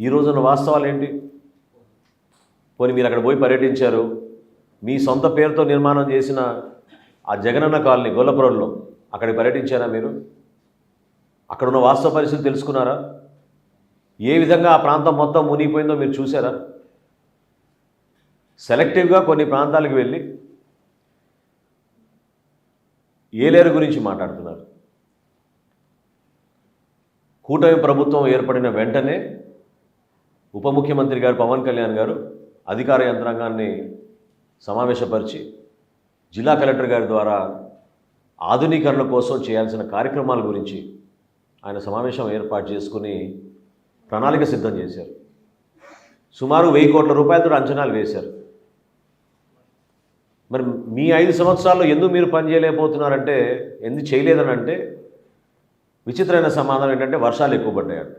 ఈ రోజున్న వాస్తవాలు ఏంటి? పోనీ మీరు అక్కడ పోయి పర్యటించారు. మీ సొంత పేరుతో నిర్మాణం చేసిన ఆ జగనన్న కాలనీ గొల్లపురంలో అక్కడికి పర్యటించారా మీరు? అక్కడ ఉన్న వాస్తవ పరిస్థితులు తెలుసుకున్నారా? ఏ విధంగా ఆ ప్రాంతం మొత్తం మునిగిపోయిందో మీరు చూసారా సెలెక్టివ్గా కొన్ని ప్రాంతాలకు వెళ్ళి ఏలేరు గురించి మాట్లాడుతున్నారు. కూటమి ప్రభుత్వం ఏర్పడిన వెంటనే ఉప ముఖ్యమంత్రి గారు పవన్ కళ్యాణ్ గారు అధికార యంత్రాంగాన్ని సమావేశపరిచి జిల్లా కలెక్టర్ గారి ద్వారా ఆధునీకరణ కోసం చేయాల్సిన కార్యక్రమాల గురించి ఆయన సమావేశం ఏర్పాటు చేసుకుని ప్రణాళిక సిద్ధం చేశారు. సుమారు వెయ్యి కోట్ల రూపాయలతో అంచనాలు వేశారు. మరి మీ ఐదు సంవత్సరాల్లో ఎందుకు మీరు పని చేయలేకపోతున్నారంటే ఎందుకు చేయలేదని అంటే విచిత్రమైన సమాధానం ఏంటంటే వర్షాలు ఎక్కువ పడ్డాయంట